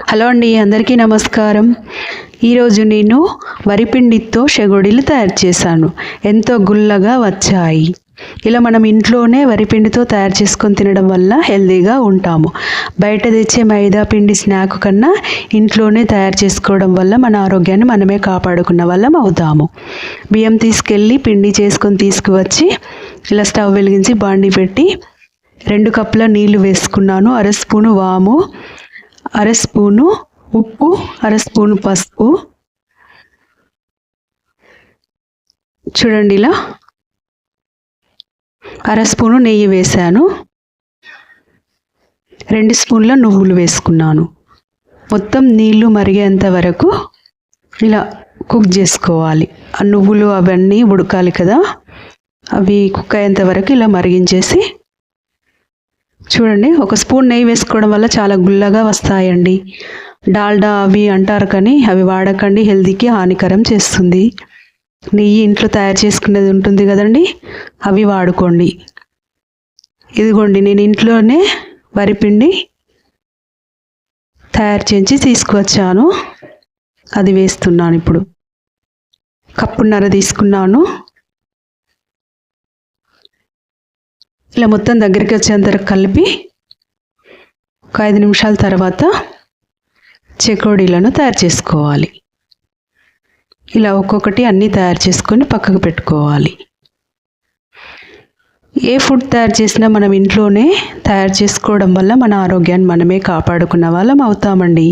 Hello అండి అందరికీ నమస్కారం. ఈరోజు నేను వరిపిండితో షెగోడీలు తయారు చేశాను. ఎంతో గుల్లగా వచ్చాయి. ఇలా మనం ఇంట్లోనే వరిపిండితో తయారు చేసుకొని తినడం వల్ల హెల్దీగా ఉంటాము. బయట తెచ్చే మైదా పిండి స్నాక్ కన్నా ఇంట్లోనే తయారు చేసుకోవడం వల్ల మన ఆరోగ్యాన్ని మనమే కాపాడుకున్న వాళ్ళం అవుతాము. బియ్యం తీసుకెళ్ళి పిండి చేసుకొని తీసుకువచ్చి ఇలా స్టవ్ వెలిగించి బాండి పెట్టి రెండు కప్పుల నీళ్ళు వేసుకున్నాను. అర స్పూను వాము అర స్పూను ఉప్పు అర స్పూను పసుపు. చూడండి ఇలా. అర స్పూను నెయ్యి వేశాను. రెండు స్పూన్ల నువ్వులు వేసుకున్నాను. మొత్తం నీళ్ళు మరిగేంత వరకు ఇలా కుక్ చేసుకోవాలి. ఆ నువ్వులు అవన్నీ ఉడకాలి కదా. అవి కుక్ అయ్యేంత వరకు ఇలా మరిగించేసి చూడండి ఒక స్పూన్ నెయ్యి వేసుకోవడం వల్ల చాలా గుల్లగా వస్తాయండి. డాల్డా అవి అంటారు కానీ అవి వాడకండి హెల్తీకి హానికరం చేస్తుంది. నెయ్యి ఇంట్లో తయారు చేసుకునేది ఉంటుంది కదండి అవి వాడుకోండి. ఇదిగోండి నేను ఇంట్లోనే వరిపిండి తయారు చేసి తీసుకువచ్చాను. అది వేస్తున్నాను ఇప్పుడు. కప్పున్నర తీసుకున్నాను. ఇలా మొత్తం దగ్గరికి వచ్చేంతవరకు కలిపి ఒక ఐదు నిమిషాల తర్వాత చెకోడీలను తయారు చేసుకోవాలి. ఇలా ఒక్కొక్కటి అన్నీ తయారు చేసుకొని పక్కకు పెట్టుకోవాలి. ఏ ఫుడ్ తయారు చేసినా మనం ఇంట్లోనే తయారు చేసుకోవడం వల్ల మన ఆరోగ్యాన్ని మనమే కాపాడుకున్న వాళ్ళం అవుతామండి.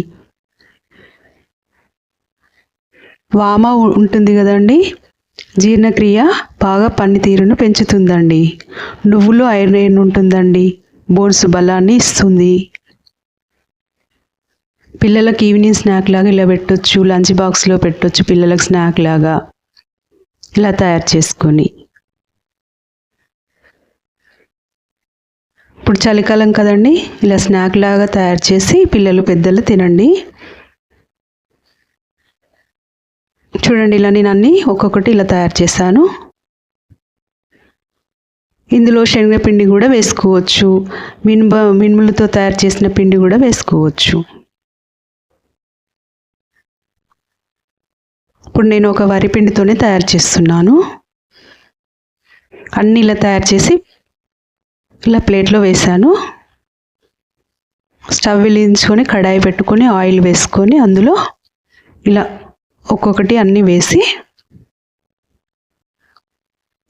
వామ ఉంటుంది కదండి జీర్ణక్రియ బాగా పనితీరును పెంచుతుందండి. నువ్వులు ఐరన్ ఉంటుందండి? బోన్స్ బలాన్ని ఇస్తుంది. పిల్లలకి ఈవినింగ్ స్నాక్ లాగా ఇలా పెట్టొచ్చు లంచ్ బాక్స్లో పెట్టొచ్చు పిల్లలకు స్నాక్ లాగా. ఇలా తయారు చేసుకొని. ఇప్పుడు చలికాలం కదండి ఇలా స్నాక్ లాగా తయారు చేసి పిల్లలు పెద్దలు తినండి. చూడండి ఇలా నేను అన్నీ ఒక్కొక్కటి ఇలా తయారు చేశాను. ఇందులో శనగపిండి కూడా వేసుకోవచ్చు. మినుబ మినుములతో తయారు చేసిన పిండి కూడా వేసుకోవచ్చు. ఇప్పుడు నేను ఒక వరి పిండితోనే తయారు చేస్తున్నాను. అన్నీ ఇలా తయారు చేసి ఇలా ప్లేట్లో వేసాను స్టవ్ వెలిగించుకొని కడాయి పెట్టుకొని ఆయిల్ వేసుకొని అందులో ఇలా ఒక్కొక్కటి అన్నీ వేసి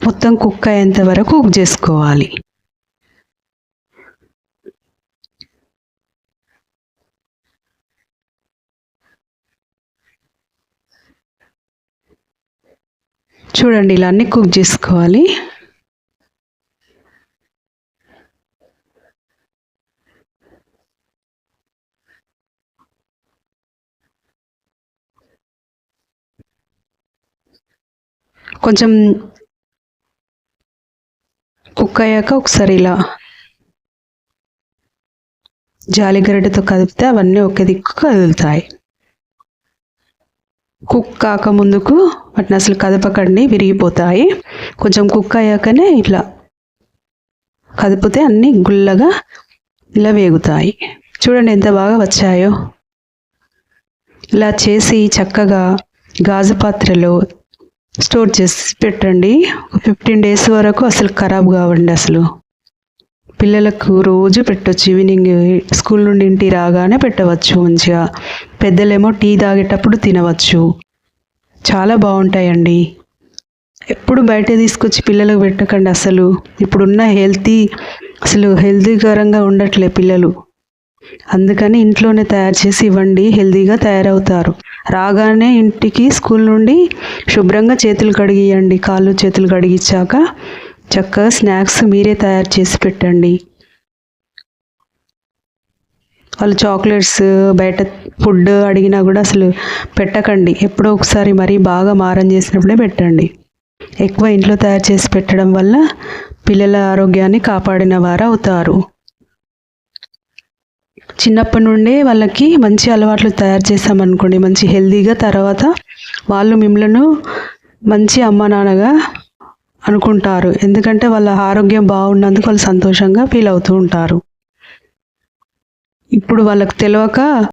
మొత్తం కుక్ అయ్యేంత వరకు కుక్ చేసుకోవాలి. చూడండి ఇలా అన్నీ కుక్ చేసుకోవాలి. కొంచెం కుక్ అయ్యాక ఒకసారి ఇలా జాలిగరిటతో కదిపితే అవన్నీ ఒకే దిక్కు కదులుతాయి. కుక్ కాక ముందుకు వాటిని అసలు కదపకండి విరిగిపోతాయి. కొంచెం కుక్ అయ్యాకనే ఇట్లా కదిపితే అన్నీ గుల్లగా ఇలా వేగుతాయి. చూడండి ఎంత బాగా వచ్చాయో. ఇలా చేసి చక్కగా గాజు పాత్రలో స్టోర్ చేసి పెట్టండి. ఫిఫ్టీన్ డేస్ వరకు అసలు ఖరాబ్ కావండి అసలు. పిల్లలకు రోజు పెట్టొచ్చు. ఈవినింగ్ స్కూల్ నుండి ఇంటి రాగానే పెట్టవచ్చు మంచిగా. పెద్దలేమో టీ తాగేటప్పుడు తినవచ్చు. చాలా బాగుంటాయండి. ఎప్పుడు బయట తీసుకొచ్చి పిల్లలకు పెట్టకండి అసలు. ఇప్పుడున్న హెల్తీ అసలు హెల్తీకరంగా ఉండట్లే పిల్లలు. అందుకని ఇంట్లోనే తయారు చేసి ఇవ్వండి. హెల్తీగా తయారవుతారు. రాగానే ఇంటికి స్కూల్ నుండి శుభ్రంగా చేతులు కడిగియండి. కాళ్ళు చేతులు కడిగిచ్చాక చక్కగా స్నాక్స్ మీరే తయారు చేసి పెట్టండి. వాళ్ళు చాక్లెట్స్ బయట ఫుడ్ అడిగినా కూడా అసలు పెట్టకండి. ఎప్పుడో ఒకసారి మరీ బాగా మారం చేసినప్పుడే పెట్టండి. ఎక్కువ ఇంట్లో తయారు చేసి పెట్టడం వల్ల పిల్లల ఆరోగ్యాన్ని కాపాడిన వారు అవుతారు. చిన్నప్పటి నుండే వాళ్ళకి మంచి అలవాట్లు తయారు చేసామనుకోండి మంచి హెల్తీగా తర్వాత వాళ్ళు మిమ్మల్ని మంచి అమ్మ నాన్నగా అనుకుంటారు. ఎందుకంటే వాళ్ళ ఆరోగ్యం బాగున్నందుకు వాళ్ళు సంతోషంగా ఫీల్ అవుతూ ఉంటారు. ఇప్పుడు వాళ్ళకి తెలియక